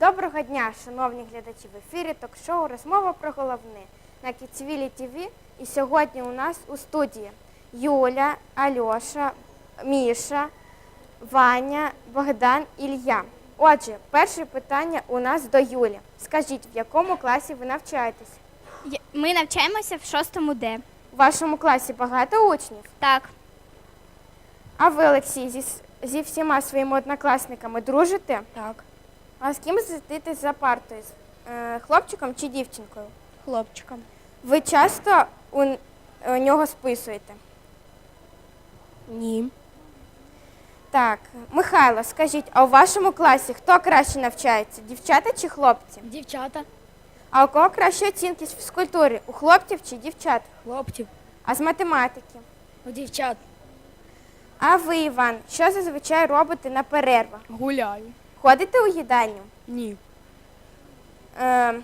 Доброго дня, шановні глядачі в ефірі ток-шоу Розмова про головне на Кіцвілі ТВ. І сьогодні у нас у студії Юля, Альоша, Міша, Ваня, Богдан, Ілля. Отже, перше питання у нас до Юлі. Скажіть, в якому класі ви навчаєтесь? Я- Ми навчаємося в шостому Д. У вашому класі багато учнів? Так, А ви, Олексій, зі, с- зі всіма своїми однокласниками дружите? так. А з ким сидите за партою? З е, хлопчиком чи дівчинкою? Хлопчиком. Ви часто у, у нього списуєте? Ні. Так, Михайло, скажіть, а у вашому класі хто краще навчається? Дівчата чи хлопці? Дівчата, А у кого кращі оцінки з фізкультури? У хлопців чи дівчат? хлопців, А з математики? у дівчат. А ви, Іван, що зазвичай робите на перервах? Гуляю. Ходите у їдальню? Ні. Е, м,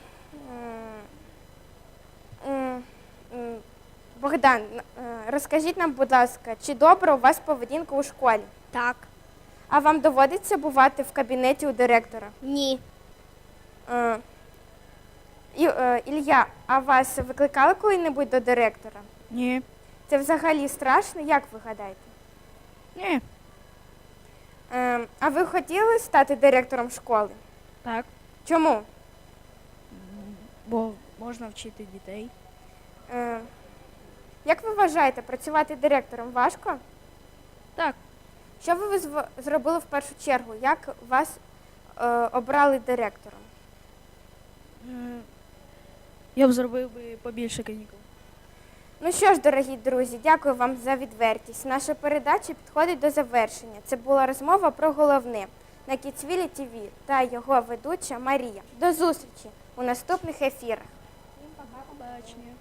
м, Богдан, е, розкажіть нам, будь ласка, чи добра у вас поведінка у школі? Так. А вам доводиться бувати в кабінеті у директора? Ні. Е, І, е, Ілля, а вас викликали коли-небудь до директора? Ні. Це взагалі страшно, як ви гадаєте? Ні. Е, а ви хотіли стати директором школи? Так. Чому? Бо можна вчити дітей. Е, як ви вважаєте, працювати директором важко? Так. Що ви зв- зробили в першу чергу? Як вас е, обрали директором? Я б зробив би побільше канікул. Ну що ж, дорогі друзі, дякую вам за відвертість. Наша передача підходить до завершення. Це була розмова про головне на Кіцвілі ТВ та його ведуча Марія. До зустрічі у наступних ефірах. Побачення.